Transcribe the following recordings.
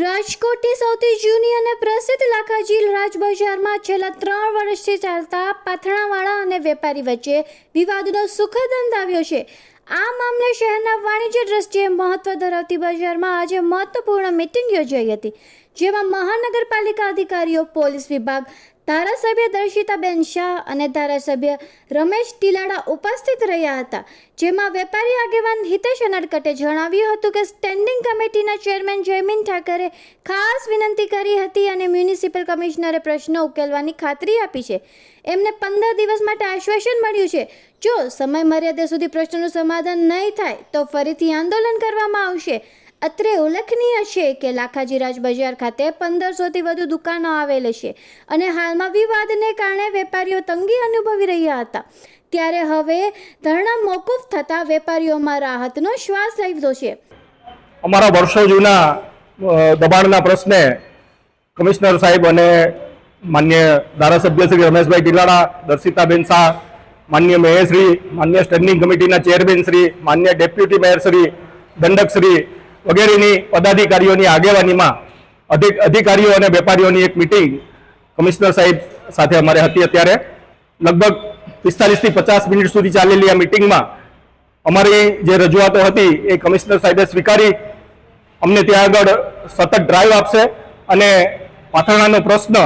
રાજકોટની સૌથી જૂની અને પ્રસિદ્ધ લાખાજીલ રાજબજારમાં છેલ્લા ત્રણ વર્ષથી ચાલતા પાથણાવાળા અને વેપારી વચ્ચે વિવાદનો સુખદ અંત આવ્યો છે. આ મામલે શહેરના વાણિજ્ય દ્રષ્ટિએ મહત્વ ધરાવતી બજારમાં આજે મહત્વપૂર્ણ મિટિંગ યોજાઈ હતી, જેમાં મહાનગરપાલિકા અધિકારીઓ, પોલીસ વિભાગ ધારાસભ્ય દર્શિતાબેન શાહ અને ધારાસભ્ય રમેશ ટીલાડા ઉપસ્થિત રહ્યા હતા, જેમાં વેપારી આગેવાન હિતેશ અનડકટે જણાવ્યું હતું કે સ્ટેન્ડિંગ કમિટીના ચેરમેન જયમીન ઠાકરે ખાસ વિનંતી કરી હતી અને મ્યુનિસિપલ કમિશનરે પ્રશ્નો ઉકેલવાની ખાતરી આપી છે. એમને પંદર દિવસ માટે આશ્વાસન મળ્યું છે. જો સમય મર્યાદા સુધી પ્રશ્નનું સમાધાન નહીં થાય, તો ફરીથી આંદોલન કરવામાં આવશે. અત્રે ઉલ્લેખનીય છે કે લાખાજીરાજ બજાર ખાતે પંદરસોથી વધુ દુકાનો આવેલ છે અને હાલમાં વિવાદને કારણે વેપારીઓ તંગી અનુભવી રહ્યા હતા. ત્યારે હવે ધરણા મોકૂફ થતાં વેપારીઓમાં રાહતનો શ્વાસ લીધો છે. અમારા વર્ષો જૂના દબાણના પ્રશ્ને કમિશનર સાહેબ અને માન્ય ધારાસભ્ય શ્રી રમેશભાઈ ટીલાડા દર્શિતાબેન શાહ, માન્ય મેયરશ્રી માન્ય સ્ટેન્ડિંગ કમિટીના ચેરમેન શ્રી, માન્ય ડેપ્યુટી મેયર શ્રી, દંડક શ્રી વગેરેની પદાધિકારીઓની આગેવાનીમાં અધિક, અધિકારીઓ અને વેપારીઓની એક મિટિંગ કમિશનર સાહેબ સાથે અમારે હતી અત્યારે. લગભગ પિસ્તાલીસથી પચાસ મિનિટ સુધી ચાલેલી આ મિટિંગમાં અમારી જે રજૂઆતો હતી એ કમિશનર સાહેબે સ્વીકારી. અમને ત્યાં આગળ સતત ડ્રાઈવ આપશે અને પાથરણાનો પ્રશ્ન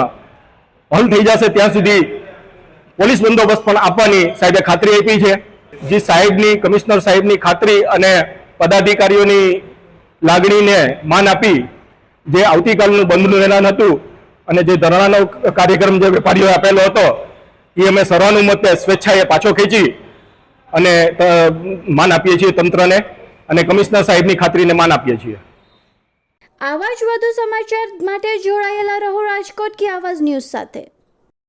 હલ થઈ જશે ત્યાં સુધી પોલીસ બંદોબસ્ત પણ આપવાની સાહેબે ખાતરી આપી છે. જે સાહેબની કમિશનર સાહેબની ખાતરી અને પદાધિકારીઓની લાગણીને માન આપી જે આવતીકાલનું બંધનું એલાન હતું અને જે ધરણાનો કાર્યક્રમ જે વેપારીઓએ આપેલો હતો, એ અમે સર્વાનુમતે સ્વેચ્છાએ પાછો ખેંચી અને માન આપીએ છીએ તંત્રને અને કમિશનર સાહેબની ખાતરીને માન આપીએ છીએ. આવા જ વધુ સમાચાર માટે જોડાયેલા રહો રાજકોટ કે આવાજ ન્યૂઝ સાથે.